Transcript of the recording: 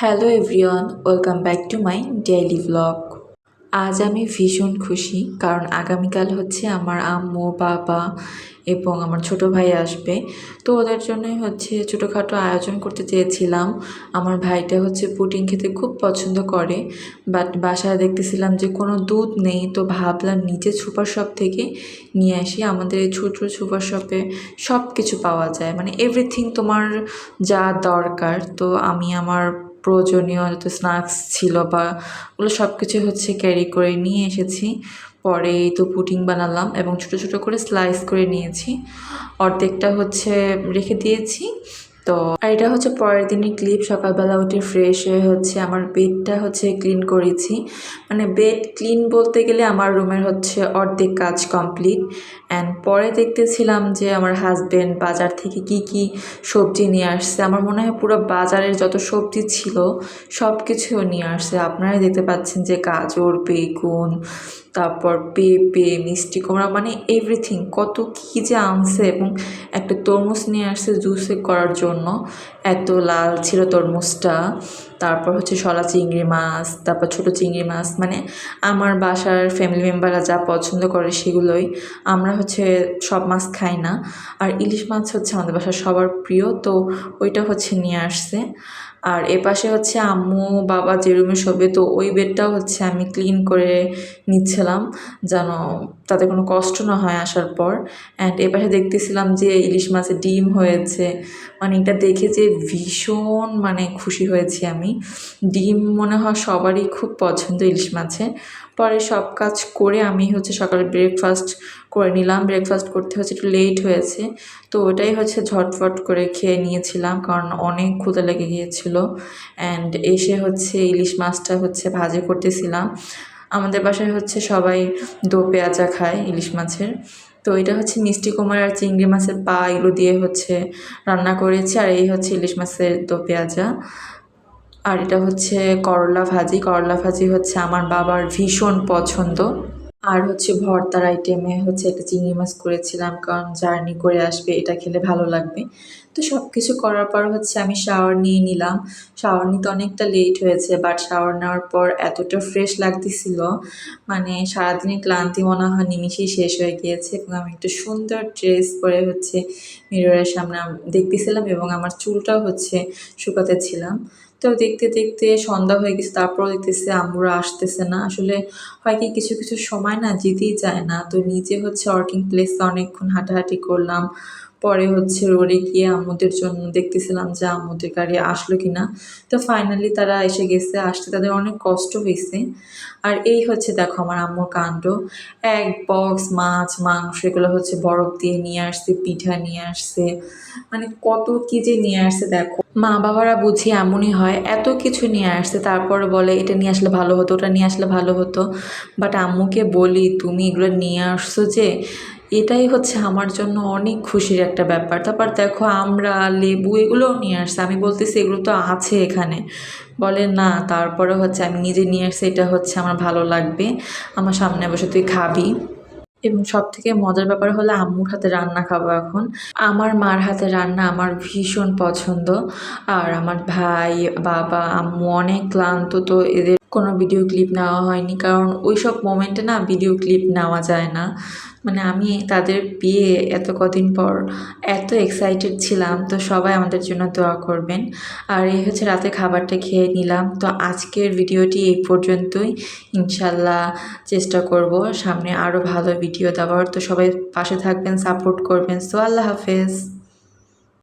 Hello everyone, welcome back to my daily blog. আজ আমি ভীষণ খুশি, কারণ আগামীকাল হচ্ছে আমার আম্মু, বাবা এবং আমার ছোট ভাই আসবে। তো ওদের জন্যই হচ্ছে ছোটোখাটো আয়োজন করতে চেয়েছিলাম। আমার ভাইটা হচ্ছে পুডিং খেতে খুব পছন্দ করে, বাট বাসায় দেখতেছিলাম যে কোনো দুধ নেই, তো ভাবলাম নিচে সুপার শপ থেকে নিয়ে আসি। আমাদের এই ছোটো সুপার শপে সব কিছু পাওয়া যায় মানে এভরিথিং তোমার যা দরকার। তো আমি আমার প্রয়োজনীয় যত স্ন্যাক্স ছিল বা ওগুলো সব কিছু হচ্ছে ক্যারি করে নিয়ে এসেছি। পরে তো পুটিং বানালাম এবং ছোটো ছোটো করে স্লাইস করে নিয়েছি। অর্ধেকটা হচ্ছে রেখে দিয়েছি। তো আর এটা হচ্ছে পরের দিনের ক্লিপ সকালবেলা উঠে ফ্রেশ হয়ে হচ্ছে আমার বেডটা হচ্ছে ক্লিন করেছি। মানে বেড ক্লিন বলতে গেলে আমার রুমের হচ্ছে অর্ধেক কাজ কমপ্লিট অ্যান্ড পরে দেখতেছিলাম যে আমার হাজব্যান্ড বাজার থেকে কি কি সবজি নিয়ে আসছে। আমার মনে হয় পুরো বাজারের যত সবজি ছিল সব কিছু নিয়ে আসছে। আপনারাই দেখতে পাচ্ছেন যে গাজর, বেগুন, তারপর পেঁপে, মিষ্টি কুমড়া মানে এভরিথিং কত কী যে আনছে এবং একটা তরমুজ নিয়ে আসছে জুসে করার জন্য। এত লাল ছিল তরমুজটা। তারপর হচ্ছে শলা চিংড়ি মাছ, তারপর ছোটো চিংড়ি মাছ মানে আমার বাসার ফ্যামিলি মেম্বাররা যা পছন্দ করে সেগুলোই আমরা হচ্ছে সব মাছ খাই না। আর ইলিশ মাছ হচ্ছে আমাদের বাসার সবার প্রিয়, তো ওইটা হচ্ছে নিয়ে আসছে। আর এপাশে হচ্ছে আম্মু, বাবা যে রুমে শোবে, তো ওই বেডটাও হচ্ছে আমি ক্লিন করে নিচ্ছিলাম, যেন তাতে কোনো কষ্ট না হয় আসার পর। অ্যান্ড এপাশে দেখতেছিলাম যে ইলিশ মাছের ডিম হয়েছে মানে এটা দেখে যে ভীষণ মানে খুশি হয়েছি আমি। ডিম মনে হয় সবারই খুব পছন্দ ইলিশ মাছের পরে সব কাজ করে আমি হচ্ছে সকালে ব্রেকফাস্ট করে নিলাম। ব্রেকফাস্ট করতে হচ্ছে একটু লেট হয়েছে। তো ওটাই হচ্ছে ঝটফট করে খেয়ে নিয়েছিলাম কারণ অনেক ক্ষুদা লেগে গিয়েছিল। অ্যান্ড এসে হচ্ছে ইলিশ মাছটা হচ্ছে ভাজি করতেছিলাম। আমাদের বাসায় হচ্ছে সবাই দো পেঁয়াজা খায় ইলিশ মাছের। তো এটা হচ্ছে মিষ্টি কুমার আর চিংড়ি মাছের পা এগুলো দিয়ে হচ্ছে রান্না করেছি। আর এই হচ্ছে ইলিশ মাছের দো পেঁয়াজা। আর এটা হচ্ছে করলা ভাজি। করলা ভাজি হচ্ছে আমার বাবার ভীষণ পছন্দ। আর হচ্ছে ভর্তার আইটেমে হচ্ছে একটা চিংড়ি মাছ করেছিলাম, কারণ জার্নি করে আসবে, এটা খেলে ভালো লাগবে। তো সব কিছু করার পর হচ্ছে আমি শাওয়ার নিয়ে নিলাম। শাওয়ার নিতে অনেকটা লেট হয়েছে বাট শাওয়ার নেওয়ার পর এতটা ফ্রেশ লাগতেছিল মানে সারাদিনের ক্লান্তি মনে হয় নিমিশেই শেষ হয়ে গিয়েছে এবং আমি একটা সুন্দর ড্রেস পরে হচ্ছে মিররের সামনে দেখতেছিলাম এবং আমার চুলটাও হচ্ছে শুকাতে ছিলাম। তো দেখতে দেখতে সন্ধ্যা হয়ে গেছে, তারপরও দেখতেছে আম্মুরা আসতেছে না। আসলে হয় কি, কিছু কিছু সময় না যেতেই চায় না। তো নিজে হচ্ছে ওয়ার্কিং প্লেসে অনেকক্ষণ হাঁটাহাঁটি করলাম। পরে হচ্ছে রোডে গিয়ে আম্মুদের জন্য দেখতেছিলাম যে আম্মুদের গাড়ি আসলো কি না তো ফাইনালি তারা এসে গেছে, আসতে তাদের অনেক কষ্ট হয়েছে। আর এই হচ্ছে দেখো আমার আম্মুর কাণ্ড। এক বক্স মাছ, মাংস এগুলো হচ্ছে বরফ দিয়ে নিয়ে আসছে, পিঠা নিয়ে আসছে। মানে কত কী যে নিয়ে আসছে দেখো। মা বাবারা বুঝি এমনই হয়। এত কিছু নিয়ে আসছে, তারপর বলে, এটা নিয়ে আসলে ভালো হতো, ওটা নিয়ে আসলে ভালো হতো। বাট আম্মুকে বলি, তুমি এগুলো নিয়ে আসছো যে, এটাই হচ্ছে আমার জন্য অনেক খুশির একটা ব্যাপার। তারপর দেখো, আমরা লেবু এগুলোও নিয়ে আসছে। আমি বলতেছি, এগুলো তো আছে এখানে। বলে, না, তারপরে হচ্ছে আমি নিজে নিয়ে আসছি, এটা হচ্ছে আমার ভালো লাগবে। আমার সামনে বসে তুই খাবি। এবং সব থেকে মজার ব্যাপার হলো আম্মুর হাতে রান্না খাব এখন। আমার মার হাতে রান্না আমার ভীষণ পছন্দ। আর আমার ভাই, বাবা, আম্মু অনেক ক্লান্ত, তো এদের কোনো ভিডিও ক্লিপ নেওয়া হয়নি। কারণ ওই সব মোমেন্টে না ভিডিও ক্লিপ নেওয়া যায় না। মানে আমি তাদের বিয়ে এত কদিন পর এত এক্সাইটেড ছিলাম, তো সবাই আমাদের জন্য দোয়া করবেন। আর এই হচ্ছে রাতে খাবারটা খেয়ে নিলাম। তো আজকের ভিডিওটি এই পর্যন্তই। ইনশাল্লাহ চেষ্টা করব সামনে আরও ভালো ভিডিও দেওয়ার। তো সবাই পাশে থাকবেন সাপোর্ট করবেন। সো আল্লাহ হাফেজ।